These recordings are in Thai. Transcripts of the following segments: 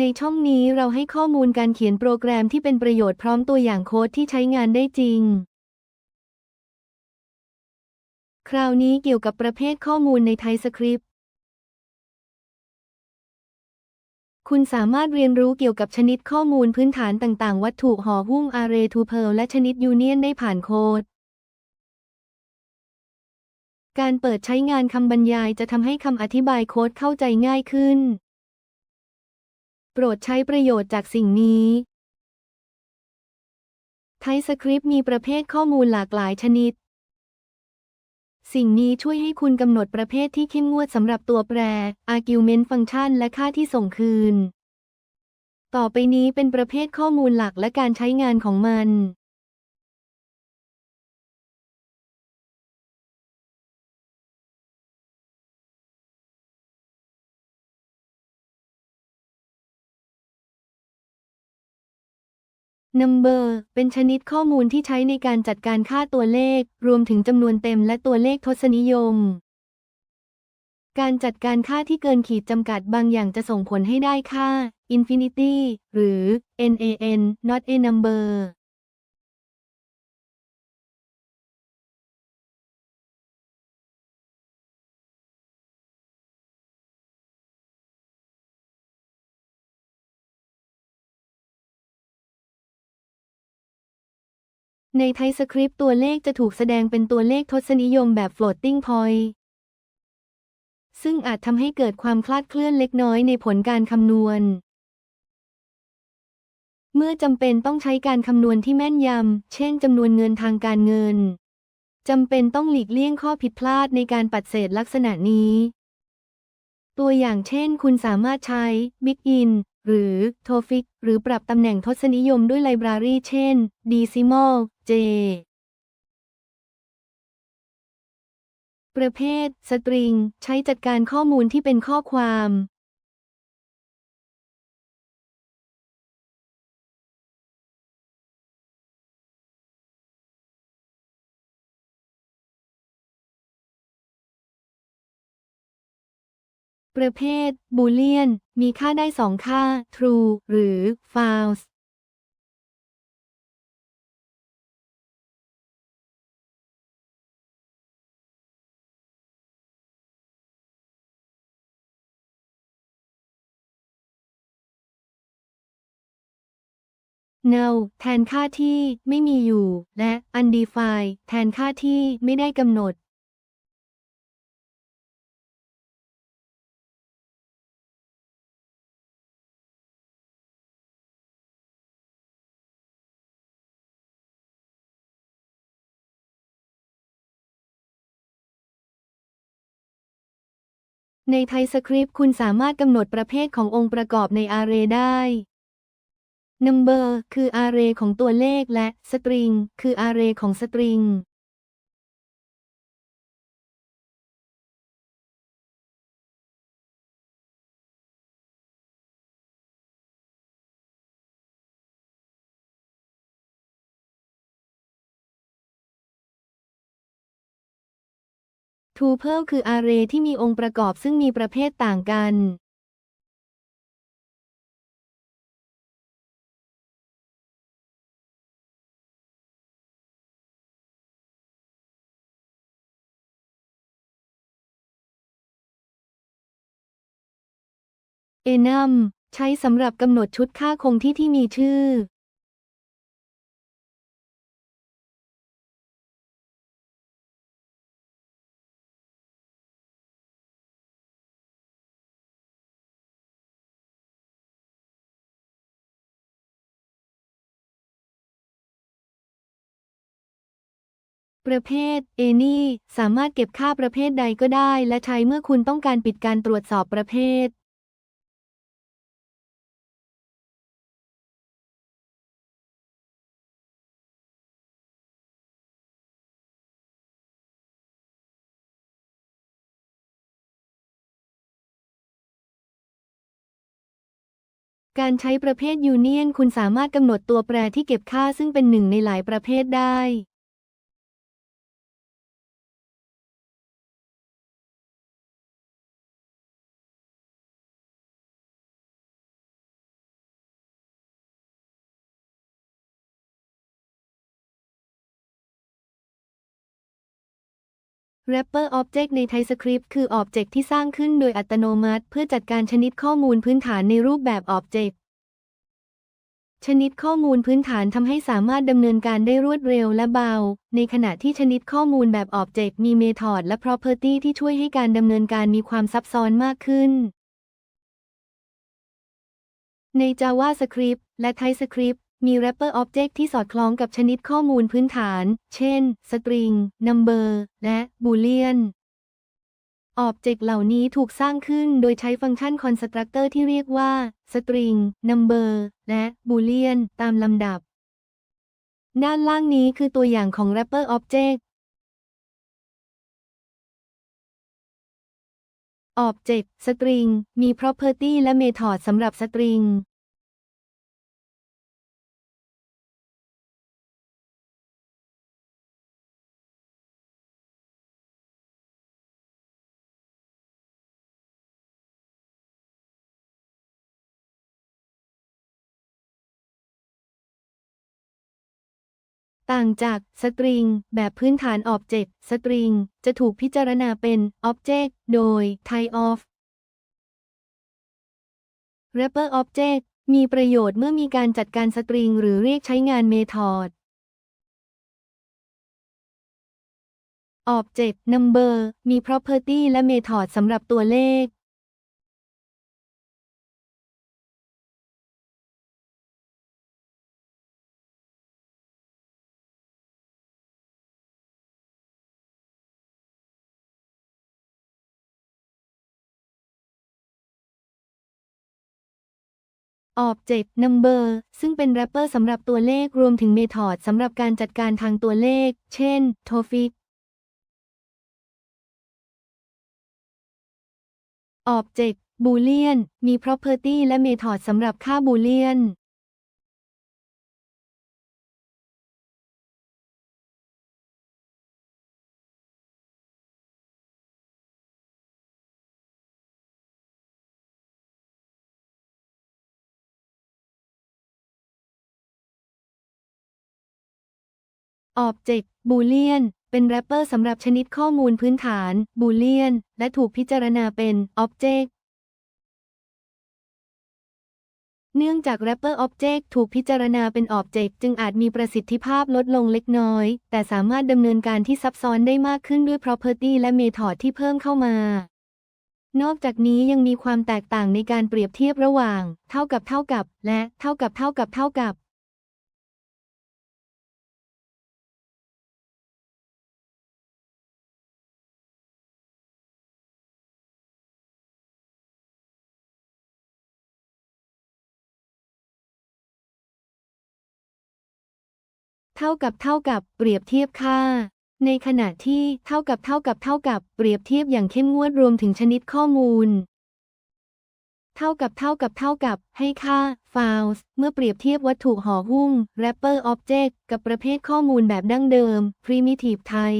ในช่องนี้เราให้ข้อมูลการเขียนโปรแกรมที่เป็นประโยชน์พร้อมตัวอย่างโค้ดที่ใช้งานได้จริง คราวนี้เกี่ยวกับประเภทข้อมูลในไทสคริปต์ คุณสามารถเรียนรู้เกี่ยวกับชนิดข้อมูลพื้นฐานต่างๆ วัตถุห่อหุ้ม Array Tuple และชนิดยูเนียนได้ผ่านโค้ดการเปิดใช้งานคำบรรยายจะทำให้คำอธิบายโค้ดเข้าใจง่ายขึ้น โปรดใช้ประโยชน์จากสิ่งนี้ไทสคริปต์มีประเภทข้อมูลหลากหลายชนิด สิ่งนี้ช่วยให้คุณกำหนดประเภทที่เข้มงวดสำหรับตัวแปร argument ฟังก์ชันและค่าที่ส่งคืน ต่อไปนี้เป็นประเภทข้อมูลหลักและการใช้งานของมัน Number เป็นชนิดข้อมูลที่ใช้ในการจัดการค่าตัวเลข รวมถึงจำนวนเต็มและตัวเลขทศนิยม การจัดการค่าที่เกินขีดจำกัดบางอย่างจะส่งผลให้ได้ค่า infinity หรือ nan not a number ในไทยสคริปต์ตัวเลขจะถูกแสดงเป็นตัวเลขทศนิยมแบบ floating point ซึ่งอาจทำให้เกิดความคลาดเคลื่อนเล็กน้อยในผลการคำนวณ เมื่อจำเป็นต้องใช้การคำนวณที่แม่นยำ เช่นจำนวนเงินทางการเงิน จำเป็นต้องหลีกเลี่ยงข้อผิดพลาดในการปัดเศษลักษณะนี้ ตัวอย่างเช่น คุณสามารถใช้ Bigin หรือ t o f i c หรือปรับตำแหน่งทศนิยมด้วยไลบรารีเช่น Decimal J ประเภท สตริง ใช้จัดการข้อมูลที่เป็นข้อความ ประเภท Boolean มีค่าได้สองค่า true หรือ false เนาแทนค่าที่ไม่มีอยู่ และ undefined แทนค่าที่ไม่ได้กำหนด ในไทยสคริปต์คุณสามารถกำหนดประเภทขององค์ประกอบใน Array ได้ Number คือ Array ของตัวเลขและ String คือ Array ของสตริง Tuple คือ Array ที่มีองค์ประกอบซึ่งมีประเภทต่างกัน enum ใช้สำหรับกำหนดชุดค่าคงที่ที่มีชื่อประเภท any สามารถเก็บค่าประเภทใดก็ได้ และใช้เมื่อคุณต้องการปิดการตรวจสอบประเภท การใช้ประเภทยูเนียนคุณสามารถกำหนดตัวแปรที่เก็บค่าซึ่งเป็นหนึ่งในหลายประเภทได้ Wrapper Object ใน TypeScript คือ Object ที่สร้างขึ้นโดยอัตโนมัติ เพื่อจัดการชนิดข้อมูลพื้นฐานในรูปแบบ Object ชนิดข้อมูลพื้นฐานทำให้สามารถดำเนินการได้รวดเร็วและเบา ในขณะที่ชนิดข้อมูลแบบ Object มี Method และ Property ที่ช่วยให้การดำเนินการมีความซับซ้อนมากขึ้น ใน JavaScript และ TypeScript มี Wrapper Object ที่สอดคล้องกับชนิดข้อมูลพื้นฐาน เช่น String Number และ Boolean Object เหล่านี้ถูกสร้างขึ้นโดยใช้ฟังก์ชัน Constructor ที่เรียกว่า String Number และ Boolean ตามลำดับ ด้านล่างนี้คือตัวอย่างของ Wrapper Object Object String มี Property และ Method สำหรับ String ต่ ต่างจาก String แบบพื้นฐาน Object String จะถูกพิจารณาเป็น Object โดย Type of Wrapper Object มีประโยชน์เมื่อมีการจัดการสตริง หรือเรียกใช้งาน Method Object Number มี Property และ Method สำหรับตัวเลข ออบเจกต์นัมเบอร์ซึ่งเป็นแรปเปอร์สำหรับตัวเลขรวมถึงเมธอดสำหรับการจัดการทางตัวเลข เช่น โทฟิกออบเจกต์บูเลียน มี property และเมธอดสำหรับค่าบูเลียน Object Boolean เป็น wrapper สำหรับชนิดข้อมูลพื้นฐาน Boolean และถูกพิจารณาเป็น Object เนื่องจาก wrapper object ถูกพิจารณาเป็น Object จึงอาจมีประสิทธิภาพลดลงเล็กน้อย แต่สามารถดำเนินการที่ซับซ้อนได้มากขึ้นด้วย property และ method ที่เพิ่มเข้ามานอกจากนี้ยังมีความแตกต่างในการเปรียบเทียบระหว่าง เท่ากับเท่ากับ และเท่ากับเท่ากับเท่ากับ เท่ากับเท่ากับเปรียบเทียบค่า ในขณะที่เท่ากับเท่ากับเท่ากับเปรียบเทียบอย่างเข้มงวดรวมถึงชนิดข้อมูล เท่ากับเท่ากับเท่ากับให้ค่า files เมื่อเปรียบเทียบวัตถุห่อหุ้ม wrapper object กับประเภทข้อมูลแบบดั้งเดิม primitive ไทย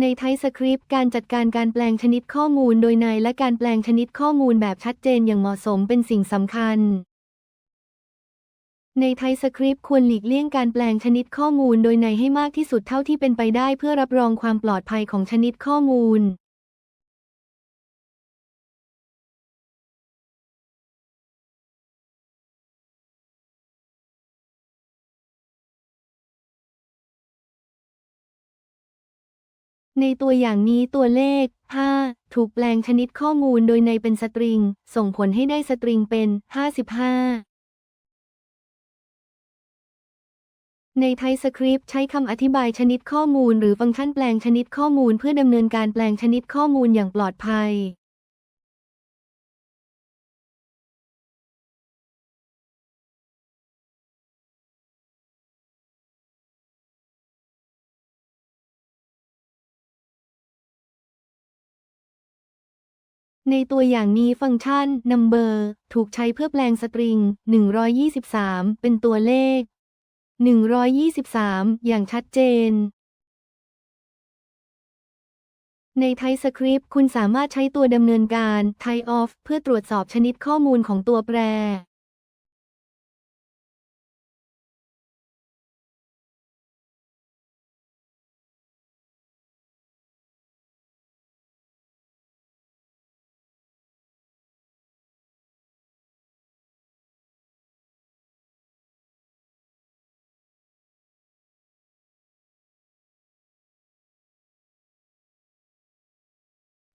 ใน TypeScript การจัดการการแปลงชนิดข้อมูลโดยในและการแปลงชนิดข้อมูลแบบชัดเจนอย่างเหมาะสมเป็นสิ่งสำคัญ ใน TypeScript ควรหลีกเลี่ยงการแปลงชนิดข้อมูลโดยในให้มากที่สุดเท่าที่เป็นไปได้เพื่อรับรองความปลอดภัยของชนิดข้อมูลในตัวอย่างนี้ตัวเลข 5 ถูกแปลงชนิดข้อมูลโดยในเป็นสตริง ส่งผลให้ได้สตริงเป็น 55 ใน TypeScript ใช้คำอธิบายชนิดข้อมูล หรือฟังก์ชันแปลงชนิดข้อมูล เพื่อดำเนินการแปลงชนิดข้อมูลอย่างปลอดภัย ในตัวอย่างนี้ฟังก์ชัน number ถูกใช้เพื่อแปลงสตริง 123 เป็นตัวเลข 123 อย่างชัดเจน ในไทสคริปต์คุณสามารถใช้ตัวดำเนินการ type of เพื่อตรวจสอบชนิดข้อมูลของตัวแปร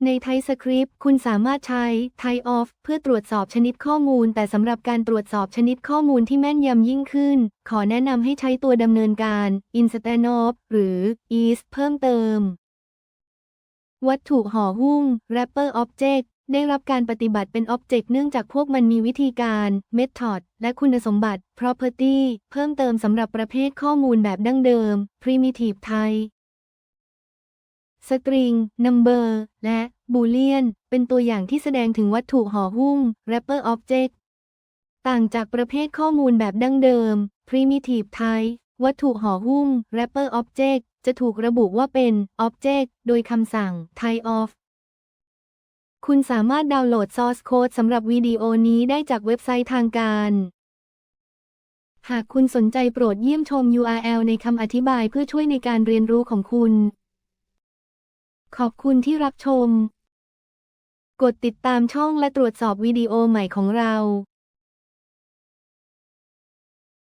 ใน TypeScript คุณสามารถใช้ TypeOf เพื่อตรวจสอบชนิดข้อมูล แต่สำหรับการตรวจสอบชนิดข้อมูลที่แม่นยำยิ่งขึ้น ขอแนะนำให้ใช้ตัวดำเนินการ i n s t a n o f หรือ is เพิ่มเติม วัตถุห่อหุ้ม Wrapper Object ได้รับการปฏิบัติเป็น Object เนื่องจากพวกมันมีวิธีการ Method และคุณสมบัติ Property เพิ่มเติมสำหรับประเภทข้อมูลแบบดั้งเดิม Primitive Type String Number และ Boolean เป็นตัวอย่างที่แสดงถึงวัตถุห่อหุ้ม Wrapper Object ต่างจากประเภทข้อมูลแบบดั้งเดิม Primitive Type วัตถุห่อหุ้ม Wrapper Object จะถูกระบุว่าเป็น Object โดยคำสั่ง TypeOf คุณสามารถดาวน์โหลด Source Code สำหรับวิดีโอนี้ได้จากเว็บไซต์ทางการ หากคุณสนใจโปรดเยี่ยมชม URL ในคำอธิบายเพื่อช่วยในการเรียนรู้ของคุณ ขอบคุณที่รับชม กดติดตามช่องและตรวจสอบวิดีโอใหม่ของเรา